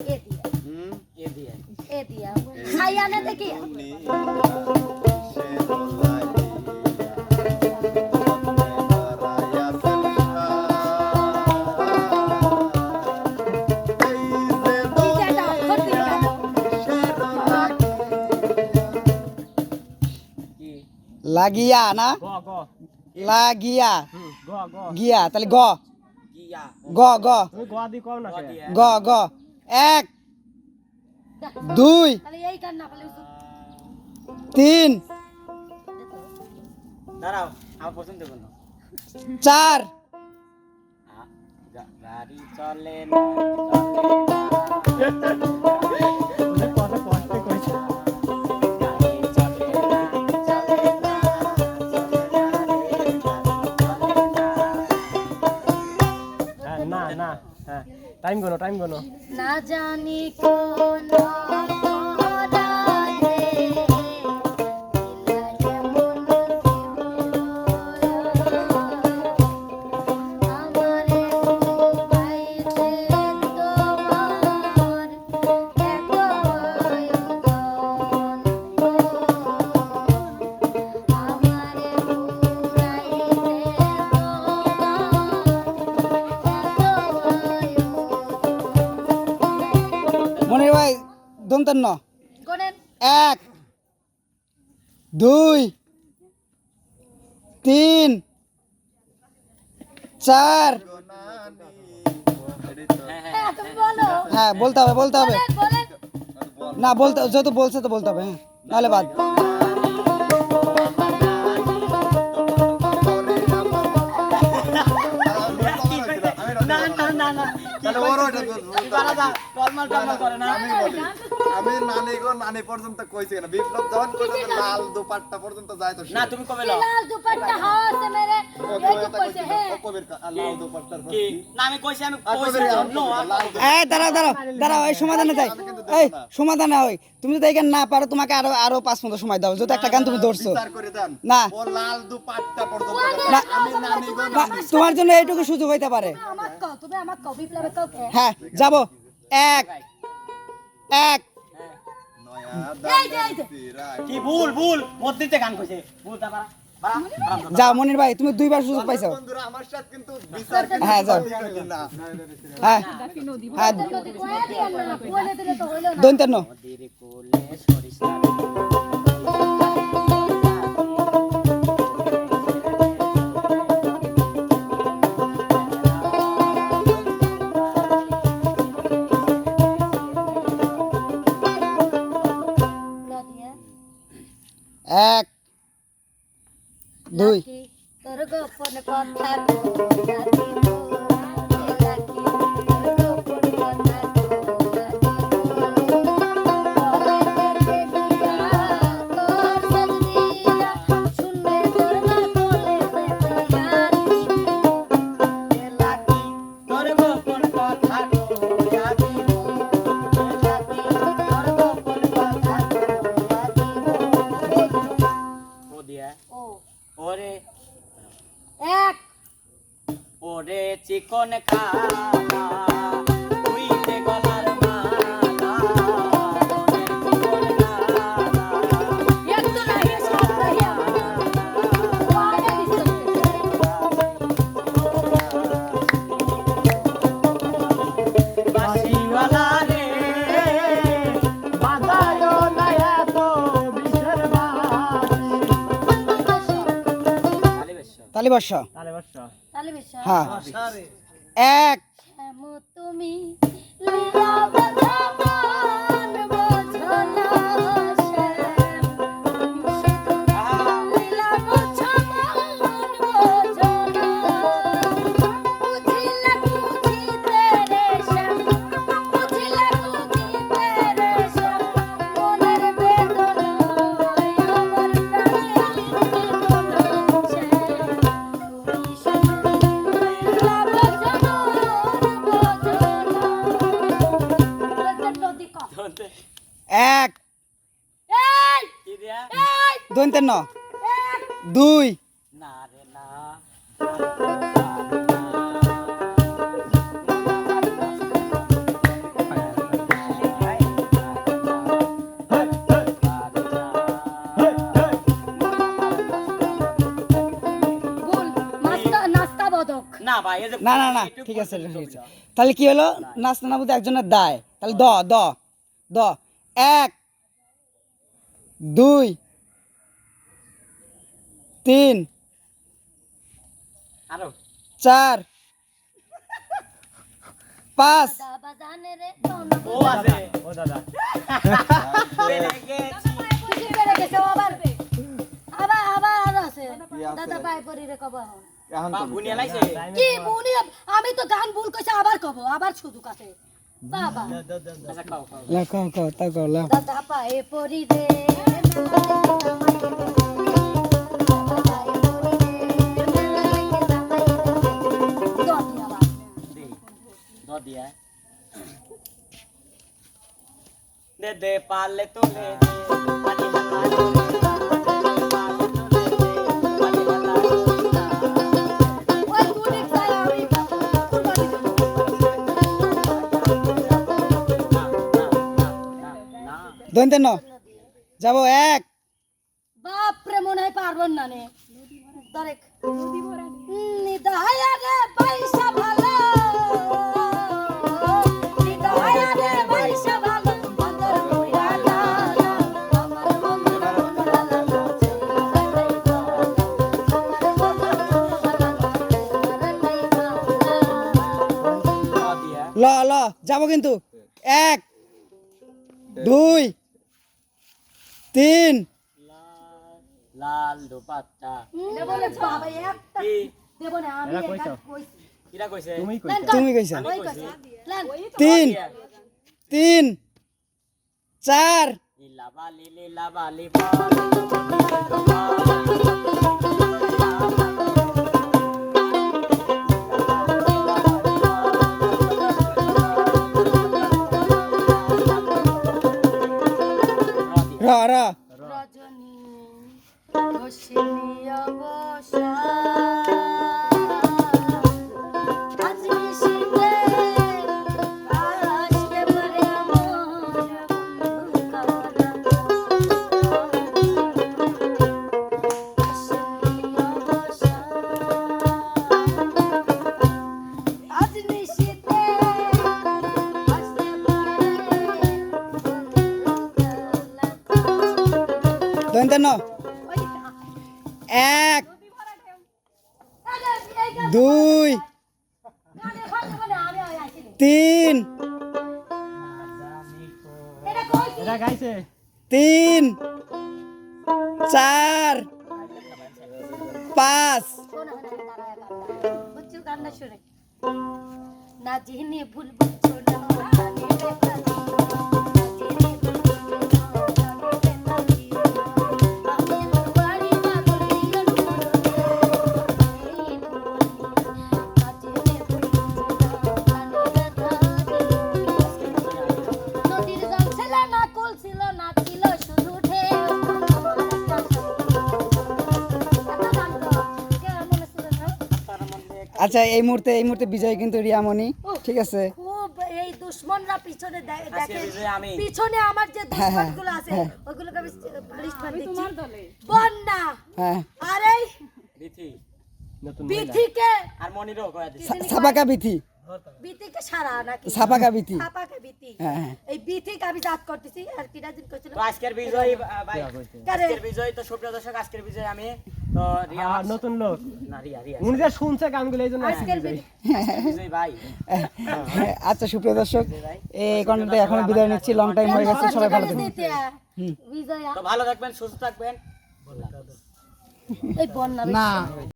দেখি লাগিয়া না? লাগিয়া। গিয়া তাহলে গ। গ গ। গ গ। এক দুই তাহলে এই কান না পালে তিন চার। গাড়ি চলে না। টাইম গোনো টাইম গোনো না জানি কোন দমতেন ন এক দুই তিন চার হ্যাঁ হ্যাঁ বলতে হবে বলতে হবে না বলতে যত বলছে তো বলতে হবে হ্যাঁ নাহলে বাদ না না না না তুমি সমাধানে তুমি যদি না পারো তোমাকে আরও আরও পাঁচ মতো সময় দাও। যদি একটা গান তুমি ধরছো। না। লাল দুপাট্টা তোমার জন্য এইটুকু সুযোগ হইতে পারে। হ্যাঁ যাব। এক এক যে এই যে কি ভুল ভুল মধ্যে গান কইছে ভুল তা বাড়া বাড়া মনির ভাই তুমি দুইবার সুযোগ পাইছো বন্ধুরা আমার সাথে কিন্তু বিচার হ্যাঁ, যাও। হ্যাঁ হ্যাঁ নদী গোপন কথা ওরে চিকন তালি বর্ষ হ্যাঁ। এক। শ্যাম তুমি এক। দৈন্তের ন দুই। না না। না ঠিক আছে তাহলে কি হলো? নাস্তা না বলতে একজনের দায়। তাহলে দ দ দ। এক দুই তিন চার পাঁচ। আমি তো গান ভুল কইছে আবার কব আবার শুধু কাছে বাবা আচ্ছা খাও খাও লাও কও কও তা কও লাও দাদা পায়ে পরি রে দে দ দিয়া দে দে পালে না, না। দন্তে ন। যাব এক। বাপরে মনে হয় পারবেন না নে। দরেক। নিদায়া রে পয়সা ভালো। নিদায়া রে পয়সা ভালো। অন্তর মুয়া না আমার ল ল যাব কিন্তু। এক দুই কিরা লাল লেন তুমি কইছা তিন। তিন চার লীলা লি লীলা বালি র রা রজনী বন্ধুকারা। দন্তে ন ওই এক, দুই, তিন তিন, চার, পাঁচ না জিনি ভুল না জানি বেকারি। না আচ্ছা এই মুহূর্তে এই মুহূর্তে বিজয় কিন্তু রিয়ামণি ঠিক আছে? খুব এই দুশ্মনরা পিছনে দেখে আমি। পিছনে আমার যে হ্যাঁ, হ্যাঁ, দুশ্মনগুলো আছে ওগুলোকে আমি পুলিশ ফাঁদ দিচ্ছি। বন্যা! হ্যাঁ। আরে বিথি বিথিকে আর মনিরও কয়া দিছি সাবাকা বিথি। বিথিকে সারা নাকি? সাপাকা বিথি ছাপাকে বিথি এই বিথিকে আমি জাত করতেছি আর কিটা দিন করছিল তো আজকের বিজয় ভাই আজকের বিজয় তো সুপ্রিয় দর্শক আজকের বিজয় আমি তো রিয়া নতুন লোক। না রিয়া রিয়া। উনি যে শুনছে গানগুলো এই জন্য আজকের বিজয়। ভাই। আচ্ছা সুপ্রিয় দর্শক এই কন্টেন্টে এখন বিদায় নিচ্ছি লং টাইম হয়ে গেছে সবাই ভালো থাকুন বিজয়া তো ভালো থাকবেন সুস্থ থাকবেন। এই বন্যা না।